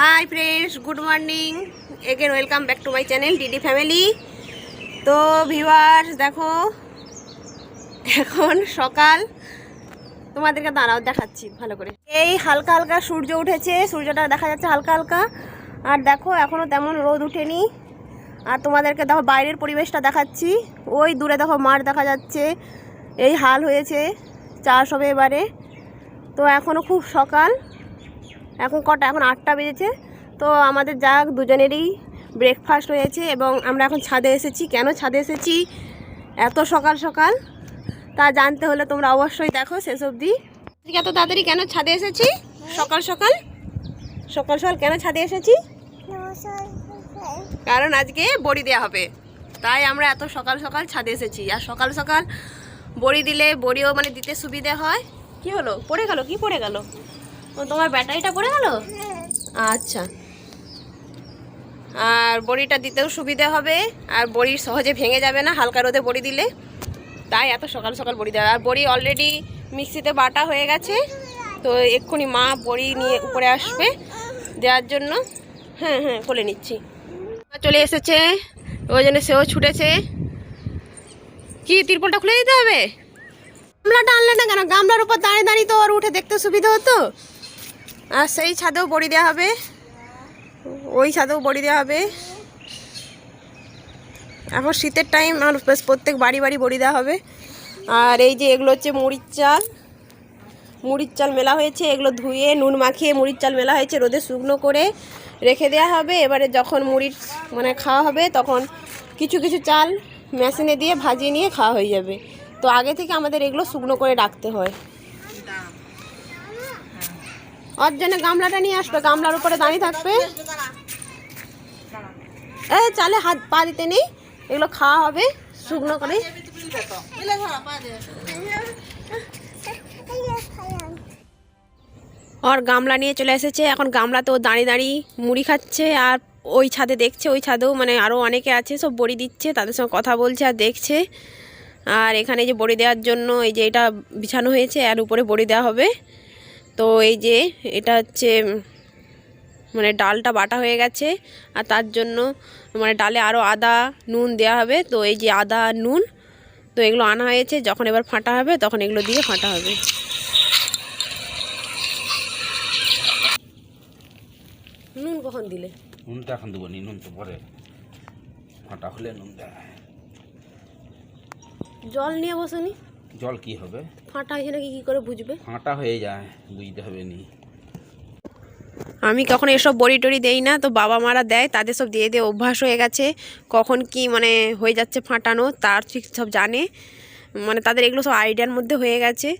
Hi friends good morning. Again welcome back to my channel DD family তো viewers দেখো, এখন সকাল। তোমাদেরকে দাঁড়াও দেখাচ্ছি, ভালো করে। এই হালকা হালকা সূর্য উঠেছে, সূর্যটা দেখা যাচ্ছে হালকা হালকা। আর দেখো এখনও তেমন রোদ উঠেনি। আর তোমাদেরকে দেখো, বাইরের পরিবেশটা দেখাচ্ছি। ওই দূরে দেখো, মাঠ দেখা যাচ্ছে। এই হাল হয়েছে চাষ হবে এবারে। তো এখনও খুব সকাল। এখন কটা, এখন আটটা বেজেছে। তো আমাদের যাক দুজনেরই ব্রেকফাস্ট হয়েছে এবং আমরা এখন ছাদে এসেছি। কেন ছাদে এসেছি? এত সকাল সকাল। তা জানতে হলে তোমরা অবশ্যই দেখো শেষ অবধি। এত তাড়াতাড়ি কেন ছাদে এসেছি? সকাল সকাল? সকাল সকাল কেন ছাদে এসেছি? কারণ আজকে বড়ি দেওয়া হবে। তাই আমরা এত সকাল সকাল ছাদে এসেছি। আর সকাল সকাল বড়ি দিলে বড়িও মানে দিতে সুবিধে হয়। কি হলো? পড়ে গেল? কি পড়ে গেল? ও, তোমার ব্যাটারিটা পড়ে গেল? আচ্ছা। আর বড়িটা দিতেও সুবিধা হবে, আর বড়ি সহজে ভেঙে যাবে না, হালকা রোদে বড়ি দিলে। তাই এত সকাল সকাল বড়ি দেওয়া। আর বড়ি অলরেডি মিক্সিতে বাটা হয়ে গেছে, তো এক্ষুনি মা বড়ি নিয়ে উপরে আসবে দেওয়ার জন্য। হ্যাঁ হ্যাঁ কোলে নিচ্ছি। চলে এসেছে, ওই জন্য সেও ছুটেছে। কি, তিরপলটা খুলে দিতে হবে? গামলাটা আনলে না কেন? গামলার উপর দাঁড়িয়ে দাঁড়িয়ে তো আর উঠে দেখতে সুবিধা হতো। আর সেই ছাদেও বড়ি দেওয়া হবে। ওই ছাদেও বড়ি দেওয়া হবে। এখন শীতের টাইম বেশ প্রত্যেক বাড়ি বাড়ি বড়ি দেওয়া হবে। আর এই যে এগুলো হচ্ছে মুড়ির চাল। মুড়ির চাল মেলা হয়েছে, এগুলো ধুয়ে, নুন মাখিয়ে মুড়ির চাল মেলা হয়েছে, রোদে শুকনো করে রেখে দেওয়া হবে। এবারে যখন মুড়ির মানে খাওয়া হবে, তখন কিছু কিছু চাল মেশিনে দিয়ে ভাজিয়ে নিয়ে খাওয়া হয়ে যাবে। তো আগে থেকে আমাদের এগুলো শুকনো করে রাখতে হয়। ওর জন্য গামলাটা নিয়ে আসবে, গামলার উপরে দাঁড়িয়ে থাকবে। এ চালে হাত পা দিতে নেই, এগুলো খাওয়া হবে, শুকনো করে। ওর গামলা নিয়ে চলে এসেছে, এখন গামলাতেও দাঁড়িয়ে দাঁড়িয়ে মুড়ি খাচ্ছে, আর ওই ছাদে দেখছে, ওই ছাদেও মানে আরও অনেকে আছে, সব বড়ি দিচ্ছে, তাদের সঙ্গে কথা বলছে আর দেখছে। আর এখানে যে বড়ি দেওয়ার জন্য, এই যে এটা বিছানো হয়েছে, আর উপরে বড়ি দেওয়া হবে। তো এই যে এটা হচ্ছে মানে ডালটা বাটা হয়ে গেছে আর তার জন্য মানে ডালে আরও আদা নুন দেওয়া হবে। তো এই যে আদা নুন তো এগুলো আনা হয়েছে। যখন এবার ফাটা হবে তখন এগুলো দিয়ে ফাটা হবে। নুন কখন দিলে? নুনটা এখন দেবো নি নুন তো পরে। ফাটা হলে নুন দেয়। জল নিয়ে বসনি। জল কি হবে? ফাটা হয়েছে নাকি কী করে বুঝবে? ফাটা হয়ে যায় বুঝতে হবে নি। আমি কখনো এসব বড়ি টড়ি দেই না তো বাবা মারা দেয় তাদের সব দিয়ে দিয়ে অভ্যাস হয়ে গেছে। কখন কি মানে হয়ে যাচ্ছে ফাটানো তার ঠিক সব জানে। মানে তাদের এগুলো সব আইডিয়ার মধ্যে হয়ে গেছে।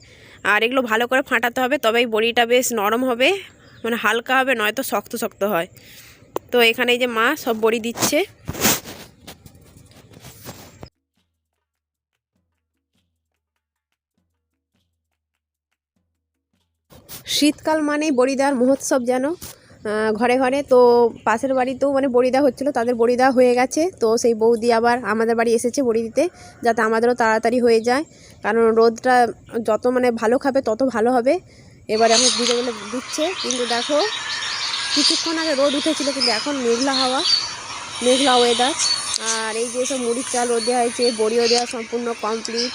আর এগুলো ভালো করে ফাটাতে হবে তবেই বড়িটা বেশ নরম হবে মানে হালকা হবে নয়তো শক্ত শক্ত হয়। তো এখানে এই যে মা সব বড়ি দিচ্ছে। শীতকাল মানেই বড়ি দেওয়ার মহোৎসব যেন ঘরে ঘরে। তো পাশের বাড়িতেও মানে বড়ি দেওয়া হচ্ছিল, তাদের বড়ি দেওয়া হয়ে গেছে। তো সেই বৌদি আবার আমাদের বাড়ি এসেছে বড়ি দিতে যাতে আমাদেরও তাড়াতাড়ি হয়ে যায়। কারণ রোদটা যত মানে ভালো খাবে, তত ভালো হবে। এবারে এখন দিতে গেলে দিচ্ছে। কিন্তু দেখো, কিছুক্ষণ আগে রোদ উঠেছিল, কিন্তু এখন মেঘলা হাওয়া, মেঘলা ওয়েদার আর এই যে সব মুড়ির চাল রোদ দেওয়া হয়েছে, বড়িও দেওয়া সম্পূর্ণ কমপ্লিট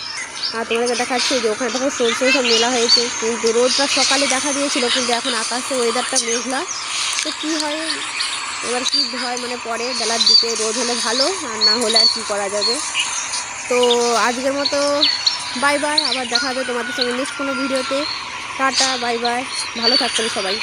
আর তোমাদেরকে দেখাচ্ছে যে ওখানে তখন সরষে সব মেলা হয়েছে। কিন্তু রোদটা সকালে দেখা দিয়েছিল, কিন্তু এখন আকাশে ওয়েদারটা মেঘলা। তো কী হয়? এবার কী হয় মানে পরে বেলার দিকে রোদ হলে ভালো, আর না হলে আর কী করা যাবে? তো আজকের মতো বাই বাই আবার দেখা হবে তোমাদের সঙ্গে নেক্সট কোনো ভিডিওতে টাটা বাই বাই ভালো থাকবে সবাই।